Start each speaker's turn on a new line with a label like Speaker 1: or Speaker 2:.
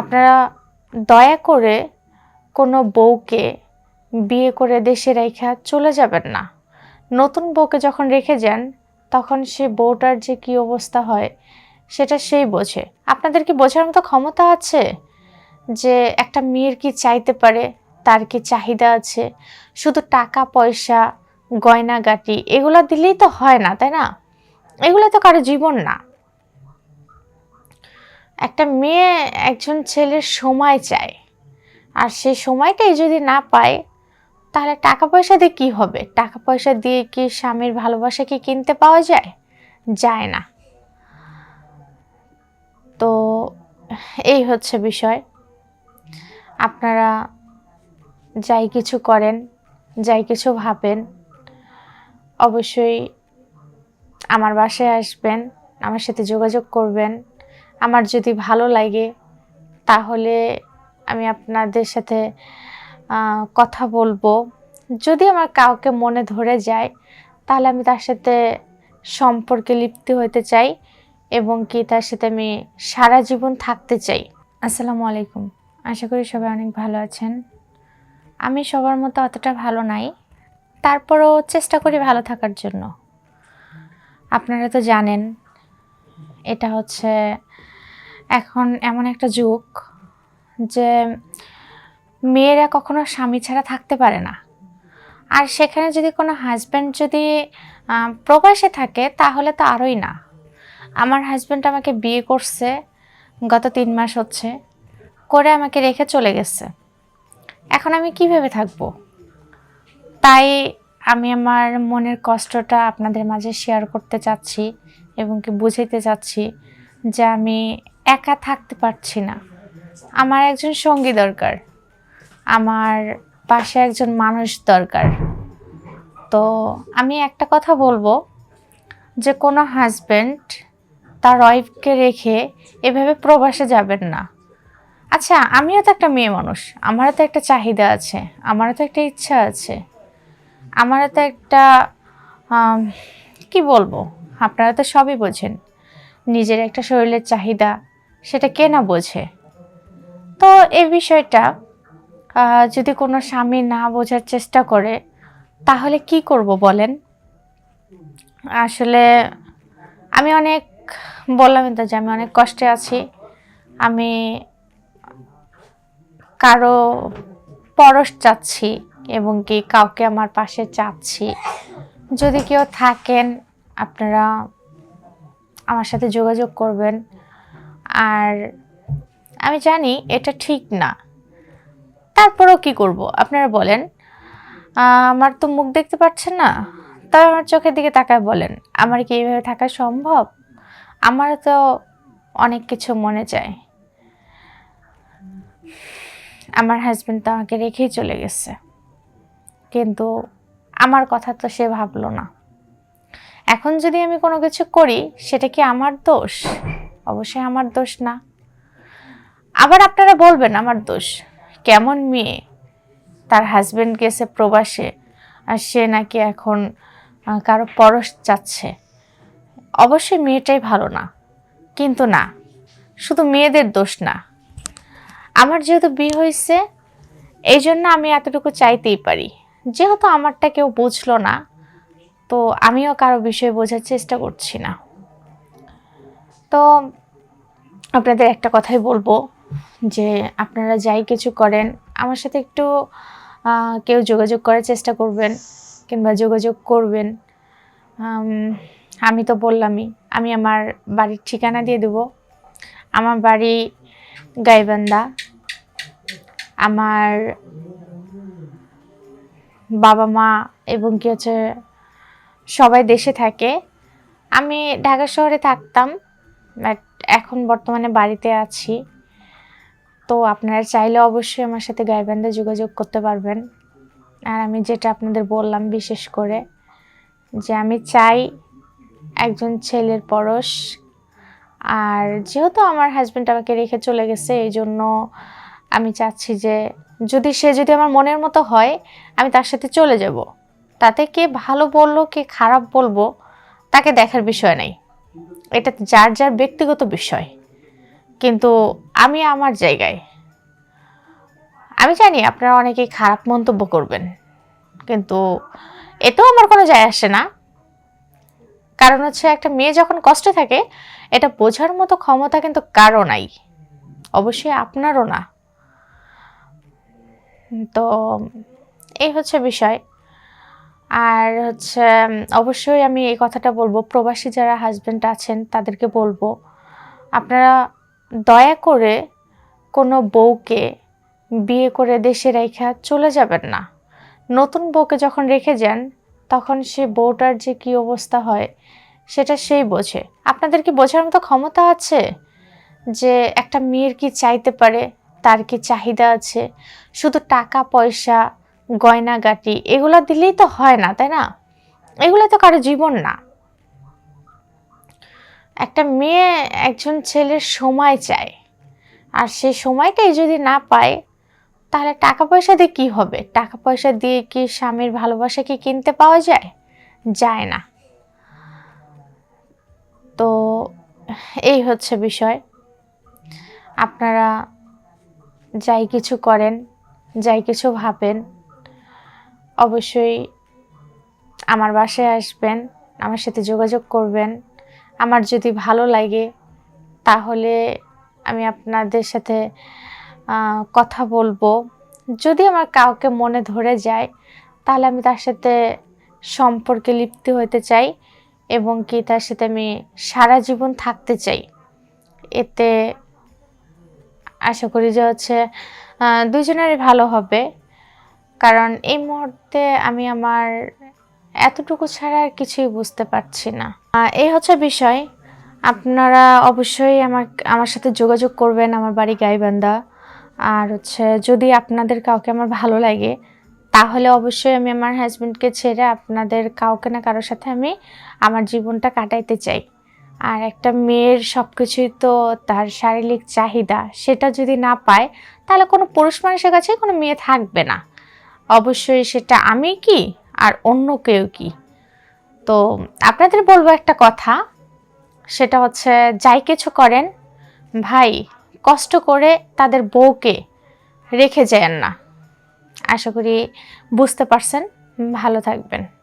Speaker 1: আপনারা দয়া করে কোনো বউকে বিয়ে করে দেশে রেখা চলে যাবেন না। নতুন বউকে যখন রেখে যান, তখন সে বউটার যে কি অবস্থা হয়, সেটা সেই বোঝে। আপনাদের কি বোঝার মতো ক্ষমতা আছে যে একটা মেয়ের কি চাইতে পারে, তার কি চাহিদা আছে? শুধু টাকা, পয়সা, গয়নাগাটি, এগুলো দিলেই তো হয় না, তাই না? এগুলো তো কারও জীবন না। একটা মেয়ে একজন ছেলের সময় চায়। আর সেই সময়টাই যদি না পায়, তাহলে টাকা পয়সা দিয়ে কী হবে? টাকা পয়সা দিয়ে কি স্বামীর ভালোবাসা কি কিনতে পাওয়া যায়? যায় না। তো এই হচ্ছে বিষয়। আপনারা যাই কিছু করেন, যাই কিছু ভাবেন, অবশ্যই আমার বাসায় আসবেন, আমার সাথে যোগাযোগ করবেন। আমার যদি ভালো লাগে, তাহলে আমি আপনাদের সাথে কথা বলব। যদি আমার কাউকে মনে ধরে যায়, তাহলে আমি তার সাথে সম্পর্কে লিপ্ত হতে চাই এবং কি তার সাথে আমি সারা জীবন থাকতে চাই। আসসালামু আলাইকুম। আশা করি সবাই অনেক ভালো আছেন। আমি সবার মতো অতটা ভালো নাই। তারপরও চেষ্টা করি ভালো থাকার জন্য। আপনারা তো জানেন, এটা হচ্ছে এখন এমন একটা যুগ যে মেয়েরা কখনো স্বামী ছাড়া থাকতে পারে না। আর সেখানে যদি কোনো হাজব্যান্ড যদি প্রবাসে থাকে তাহলে তো আরোই না। আমার হাজব্যান্ড আমাকে বিয়ে করছে, গত তিন মাস হচ্ছে, করে আমাকে রেখে চলে গেছে। এখন আমি কীভাবে থাকব? তাই আমি আমার মনের কষ্টটা আপনাদের মাঝে শেয়ার করতে চাচ্ছি এবং কি বুঝাইতে চাচ্ছি যে আমি একা থাকতে পারছি না। আমার একজন সঙ্গী দরকার। আমার পাশে একজন মানুষ দরকার। তো আমি একটা কথা বলব যে, কোনো হাজব্যান্ড তার ওয়াইফকে রেখে এভাবে প্রবাসে যাবেন না। আচ্ছা আমিও তো একটা মেয়ে মানুষ। আমারও তো একটা চাহিদা আছে। আমারও তো একটা ইচ্ছা আছে। আমারও তো একটা কি বলব? আপনারা তো সবই বোঝেন। নিজের একটা শরীরের চাহিদা সেটা কে না বোঝে? তো এই বিষয়টা যদি কোনো স্বামী না বোঝার চেষ্টা করে, তাহলে কি করব বলেন? আসলে আমি অনেক বললামই তো যে আমি অনেক কষ্টে আছি। আমি কারও পরশ চাচ্ছি এবং কি কাউকে আমার পাশে চাচ্ছি। যদি কেউ থাকেন, আপনারা আমার সাথে যোগাযোগ করবেন। আর আমি জানি এটা ঠিক না। তারপরেও কি করব? আপনারা বলেন। আমার তো মুখ দেখতে পাচ্ছেন না। তবে আমার চোখের দিকে তাকায় বলেন, আমার কি এইভাবে থাকা সম্ভব? আমার তো অনেক কিছু মনে চায় আমার হাজব্যান্ড তো আমাকে রেখেই চলে গেছে। কিন্তু আমার কথা তো সে ভাবলো না। এখন যদি আমি কোনো কিছু করি, সেটা কি আমার দোষ? অবশ্যই আমার দোষ না। আবার আপনারা বলবেন, আমার দোষ। কেমন মেয়ে? তার হাজবেন্ড গেছে প্রবাসে, আর সে নাকি এখন কারও পরশ চাচ্ছে। অবশ্যই মেয়েটাই ভালো না, কিন্তু না, শুধু মেয়েদের দোষ না। আমার যেহেতু বিয়ে হয়েছে, এই জন্য আমি এতটুকু চাইতেই পারি। যেহেতু আমারটা কেউ বুঝলো না, তো আমিও কারও বিষয়ে বোঝার চেষ্টা করছি না। তো আপনাদের একটা কথাই বলব যে আপনারা যাই কিছু করেন, আমার সাথে একটু কেউ যোগাযোগ করার চেষ্টা করবেন কিংবা যোগাযোগ করবেন। আমি তো বললামই, আমি আমার বাড়ির ঠিকানা দিয়ে দেবো। আমার বাড়ি গাইবান্ধা। আমার বাবা মা এবং কি হচ্ছে, সবাই দেশে থাকে। আমি ঢাকা শহরে থাকতাম বাট এখন বর্তমানে বাড়িতে আছি। তো আপনারা চাইলে অবশ্যই আমার সাথে গাইবান্ধা যোগাযোগ করতে পারবেন। আর আমি যেটা আপনাদের বললাম বিশেষ করে যে আমি চাই একজন ছেলের পরশ। আর যেহেতু আমার হাজব্যান্ড আমাকে রেখে চলে গেছে, এই জন্য আমি চাচ্ছি যে যদি সে যদি আমার মনের মতো হয়, আমি তার সাথে চলে যাব। তাতে কে ভালো বলল, কে খারাপ বলব, তাকে দেখার বিষয় নাই। এটা যার যার ব্যক্তিগত বিষয়। কিন্তু আমি আমার জায়গায়, আমি জানি আপনারা অনেকেই খারাপ মন্তব্য করবেন, কিন্তু এতেও আমার কোনো যায় আসে না। কারণ হচ্ছে একটা মেয়ে যখন কষ্টে থাকে, এটা বোঝার মতো ক্ষমতা কিন্তু কারও নাই। অবশ্যই আপনারও না। তো এই হচ্ছে বিষয়। আর হচ্ছে অবশ্যই আমি এই কথাটা বলব, প্রবাসী যারা হাজব্যান্ড আছেন, তাদেরকে বলব, আপনারা দয়া করে কোনো বউকে বিয়ে করে দেশে রেখে চলে যাবেন না। নতুন বউকে যখন রেখে যান, তখন সে বউটার যে কি অবস্থা হয়, সেটা সেই বোঝে। আপনাদের কি বোঝার মতো ক্ষমতা আছে যে একটা মেয়ের কি চাইতে পারে, তার কি চাহিদা আছে? শুধু টাকা, পয়সা গয়নাগাটি, এগুলো দিলেই তো হয় না, তাই না? এগুলো তো কারও জীবন না। একটা মেয়ে একজন ছেলের সময় চায়, আর সেই সময়টাই যদি না পায়, তাহলে টাকা পয়সা দিয়ে কি হবে? টাকা পয়সা দিয়ে কি স্বামীর ভালোবাসা কি কিনতে পাওয়া যায়? যায় না। তো এই হচ্ছে বিষয়। আপনারা যাই কিছু করেন, যাই কিছু ভাবেন অবশ্যই আমার বাসায় আসবেন, আমার সাথে যোগাযোগ করবেন। আমার যদি ভালো লাগে, তাহলে আমি আপনাদের সাথে কথা বলব। যদি আমার কাউকে মনে ধরে যায়, তাহলে আমি তার সাথে সম্পর্কে লিপ্ত হতে চাই এবং কি তার সাথে আমি সারা জীবন থাকতে চাই। এতে আশা করি যে হচ্ছে দুজনেরই ভালো হবে। কারণ এই মুহূর্তে আমি আমার এতটুকু ছাড়া আর কিছুই বুঝতে পারছি না। এই হচ্ছে বিষয়। আপনারা অবশ্যই আমার আমার সাথে যোগাযোগ করবেন আমার বাড়ি গাইবান্ধা। আর হচ্ছে যদি আপনাদের কাউকে আমার ভালো লাগে, তাহলে অবশ্যই আমি আমার হাজব্যান্ডকে ছেড়ে আপনাদের কাউকে না কারোর সাথে আমি আমার জীবনটা কাটাইতে চাই। আর একটা মেয়ের সব কিছুই তো তার শারীরিক চাহিদা, সেটা যদি না পায়, তাহলে কোনো পুরুষ মানুষের কাছে কোনো মেয়ে থাকবে না। অবশ্যই সেটা আমি কি আর অন্য কেউ কি? তো আপনাদের বলব একটা কথা, সেটা হচ্ছে যাই কিছু করেন, ভাই কষ্ট করে তাদের বউকে রেখে যান না। আশা করি বুঝতে পারছেন। ভালো থাকবেন।